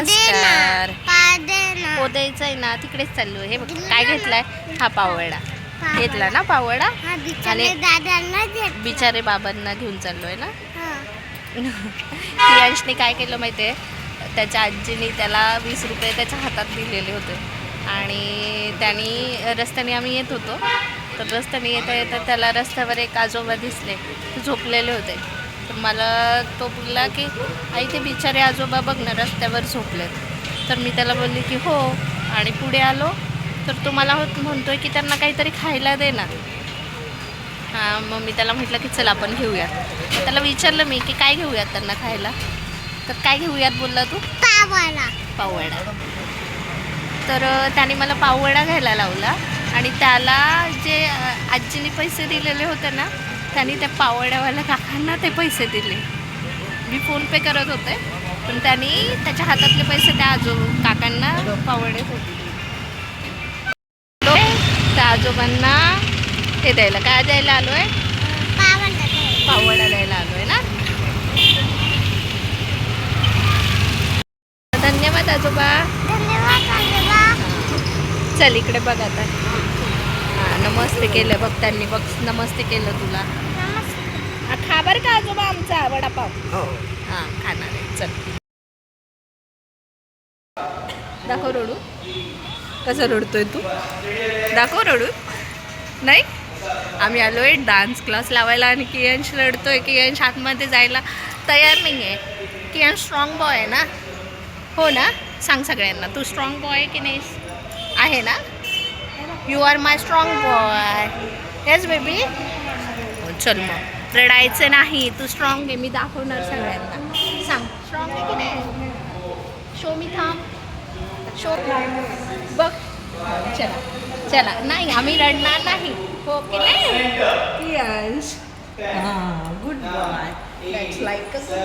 नमस्कार. पादे ना हो आहे ना. तिकडेच चाललो हे बघ काय घेतलाय? हा पाववडा. घेतला ना बिचारे आणि- बिचारे बाबांना घेऊन चाललोय ना. प्रियांशने काय केलं माहिती आहे त्याच्या आजीने त्याला वीस रुपये त्याच्या हातात दिलेले होते. आणि त्यांनी रस्त्याने आम्ही येत होतो. तर रस्त्याने येता येता त्याला रस्त्यावर एक आजोबा दिसले. ते झोपलेले होते. तर मला तो बोलला की आई ते बिचारे आजोबा बघ ना रस्त्यावर झोपलेत. तर मी त्याला बोलली की हो. आणि पुढे आलो. तर तो मला होत म्हणतोय की त्यांना काहीतरी खायला दे ना. हां मग मी त्याला म्हटलं की चल आपण घेऊयात त्याला विचारलं मी की काय घेऊयात त्यांना खायला? तर काय घेऊयात? बोलला तू. पावाला पाववडा. तर त्याने मला पाववडा घ्यायला लावला. आणि त्याला जे आजीने पैसे दिलेले होते ना त्यांनी त्या पाववड्यावाल्या काकांना ते पैसे दिले. मी फोनपे करत होते पण त्यांनी त्याच्या हातातले पैसे त्या आजो काकांना पावडे होते. त्या आजोबांना हे द्यायला काय द्यायला आलो आहे. पावडा द्यायला आलोय ना? धन्यवाद आजोबा. धन्यवाद चल इकडे बघ आता. नमस्ते केलं बघ त्यांनी बघ नमस्ते केलं तुला. हा खा बरं का आजोबा आमचा वडापाव. हां. खाणार आहे. चल. दाखव रडू. कसं रडतोय तू? दाखव रडू. नाही? आम्ही आलो आहे डान्स क्लास लावायला आणि कियांश रडतोय. कियांश आतमध्ये जायला तयार नाही आहे. कियांश स्ट्रॉंग बॉय आहे ना? हो ना? सांग सगळ्यांना. तू स्ट्रॉंग बॉय की नाही? आहे ना? You are my strong boy yes baby चल मग. रडायचं नाही. तू स्ट्रॉंग आहे. मी दाखवणार सगळ्यांना. सांग. स्ट्रॉंग आहे की नाही? शो मी थांब शो बघ. चला. चला. नाही आम्ही रडणार नाही. हो की नाही? Yes good boy like a good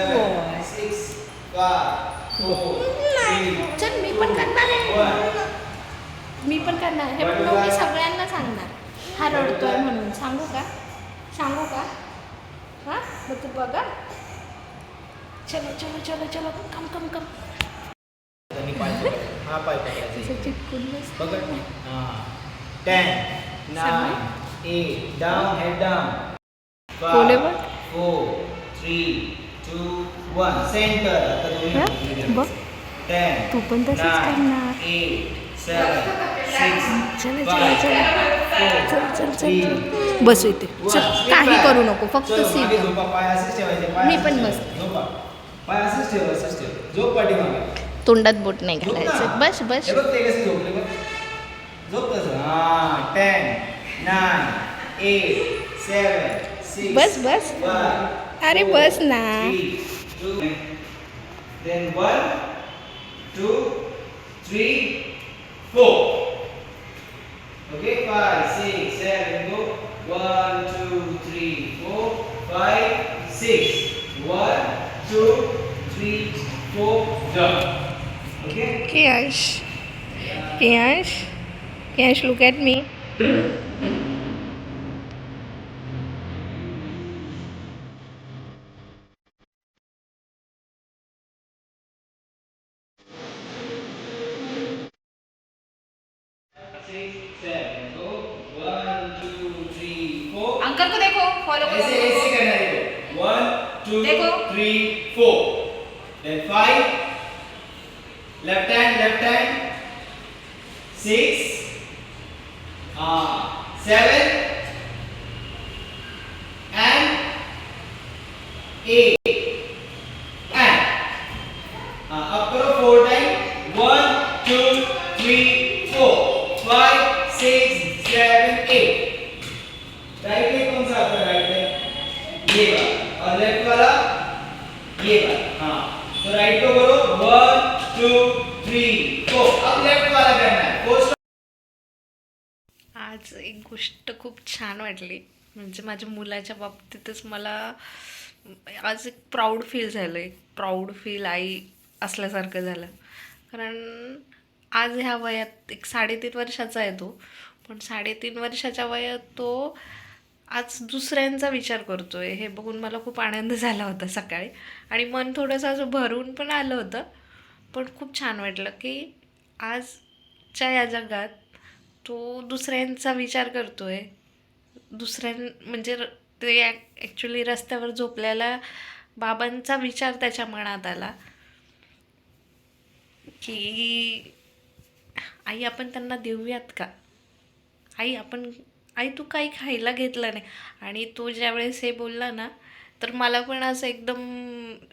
boy चल मी पण करणार आहे मी पण करणार आहे. पण मी सगळ्यांना सांगणार. हा रडतोय म्हणून. सांगू का? सांगू का? हां? मग तू बघा. चलो चलो चलो चलो. कम कम कम. त्यांनी पाय पकड. हा पाय पकडायचा. असं चिटकून बस पकड हा. Ten nine eight down head down पुढे बघ. Four three two one center आता हा? टेन तू पण तसंच करणार. एट सेवन बस इथे. काही करू नको फक्त सीट मी पण पाठीमागे. तोंडात बोट नाही. घालायचं. बस बस. बस बस. अरे बस ना. Then one two three four six one two three four jump okay Kiyash. Kiyash. Kiyash, look at me. six, seven, go. One, two, three, four. Uncle को देखो फॉलो करो ऐसे ऐसे करना है One, two, three, four. Then five. Left hand, left hand. Six. Ah, seven. Two three four अब left वाला करना है फोर आज एक गोष्ट खूप छान वाटली. म्हणजे माझ्या मुलाच्या बाबतीतच मला आज एक प्राऊड फील झालं एक प्राऊड फील आई असल्यासारखं झालं. कारण आज ह्या वयात एक साडेतीन वर्षाचा आहे तो. पण साडेतीन वर्षाच्या वयात तो आज दुसऱ्यांचा विचार करतोय. हे बघून मला खूप आनंद झाला होता सकाळी. आणि मन थोडंसं असं भरून पण आलं होतं. पण खूप छान वाटलं की आजच्या या जगात तो दुसऱ्यांचा विचार करतो आहे दुसऱ्यां म्हणजे र- ते ॲक्च्युली रस्त्यावर झोपल्याला बाबांचा विचार त्याच्या मनात आला. की आई आपण त्यांना देऊयात का? आई आपण आई तू काही खायला घेतलं नाही. आणि तो ज्यावेळेस हे बोलला ना तर मला पण असं एकदम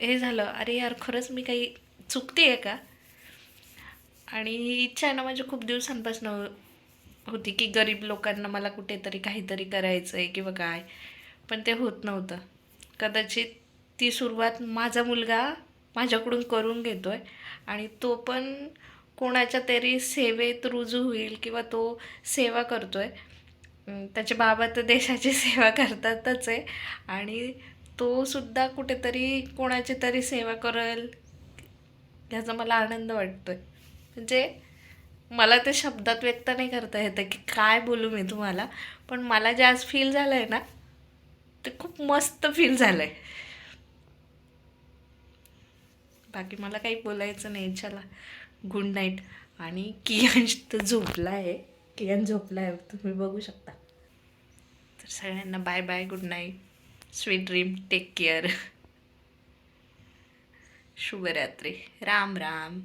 हे झालं अरे यार खरंच मी काही चुकते आहे का? आणि ही इच्छा आहे ना माझी खूप दिवसांपासून होती की गरीब लोकांना मला कुठेतरी काहीतरी करायचं आहे किंवा काय पण ते होत नव्हतं. कदाचित ती सुरुवात माझा मुलगा माझ्याकडून करून घेतो आहे आणि तो पण कोणाच्या तरी सेवेत रुजू होईल किंवा तो सेवा करतो आहे त्याचे बाबा तर देशाची सेवा करतातच आहे आणि तो सुद्धा कुठेतरी कोणाची तरी सेवा करेल ह्याचा मला आनंद वाटतोय. म्हणजे मला ते शब्दात व्यक्त नाही करता येतं की काय बोलू मी तुम्हाला पण मला जे आज फील झालं आहे ना ते खूप मस्त फील झालं आहे बाकी मला काही बोलायचं नाही चला. गुड नाईट आणि कियांश तर झोपला आहे कियान झोपला आहे तुम्ही बघू शकता. तर सगळ्यांना bye bye good night sweet dream take care शुभरात्री. राम राम.